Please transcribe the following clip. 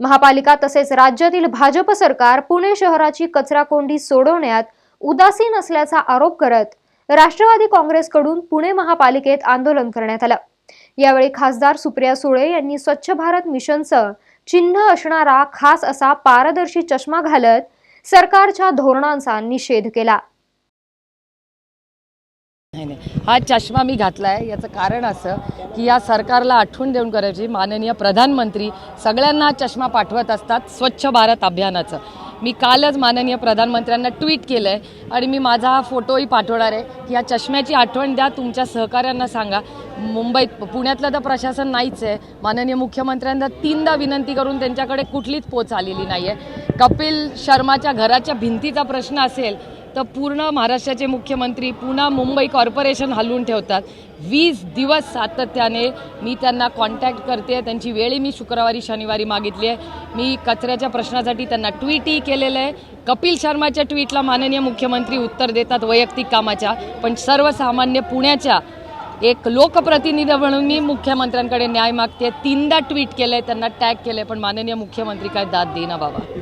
महापालिका तसेच राज्यातील भाजप सरकार पुणे शहराची कचरा कोंडी सोडवण्यात उदासीन असल्याचा आरोप करत राष्ट्रवादी काँग्रेसकडून पुणे महापालिकेत आंदोलन करण्यात आलं. यावेळी खासदार सुप्रिया सुळे यांनी स्वच्छ भारत मिशनचं चिन्ह असणारा खास असा पारदर्शी चष्मा घालत सरकारच्या धोरणांचा निषेध केला. नाही. हा चष्मा मी घातला आहे याचं कारण असं की या सरकारला आठवण देऊन करायची माननीय प्रधानमंत्री सगळ्यांना हा चष्मा पाठवत असतात स्वच्छ भारत अभियानाचं. मी कालच माननीय प्रधानमंत्र्यांना ट्विट केलं आहे आणि मी माझा हा फोटोही पाठवणार आहे की या चष्म्याची आठवण द्या तुमच्या सहकाऱ्यांना सांगा. मुंबईत पुण्यातलं तर प्रशासन नाहीच आहे. माननीय मुख्यमंत्र्यांना तीनदा विनंती करून त्यांच्याकडे कुठलीच पोच आलेली नाही आहे कपिल शर्माच्या घराच्या भिंतीचा प्रश्न असेल तर पूर्ण महाराष्ट्राचे मुख्यमंत्री पुन्हा मुंबई कॉर्पोरेशन हलवून ठेवतात. वीस दिवस सातत्याने मी त्यांना कॉन्टॅक्ट करते त्यांची वेळही मी शुक्रवारी शनिवारी मागितली आहे. मी कचऱ्याच्या प्रश्नासाठी त्यांना ट्विटही केलेलं आहे. कपिल शर्माच्या ट्विटला माननीय मुख्यमंत्री उत्तर देतात वैयक्तिक कामाच्या पण सर्वसामान्य पुण्याच्या एक लोकप्रतिनिधी म्हणून मी मुख्यमंत्र्यांकडे न्याय मागते. तीनदा ट्विट केलं आहे त्यांना टॅग केलं आहे पण माननीय मुख्यमंत्री काय दाद देईना बाबा.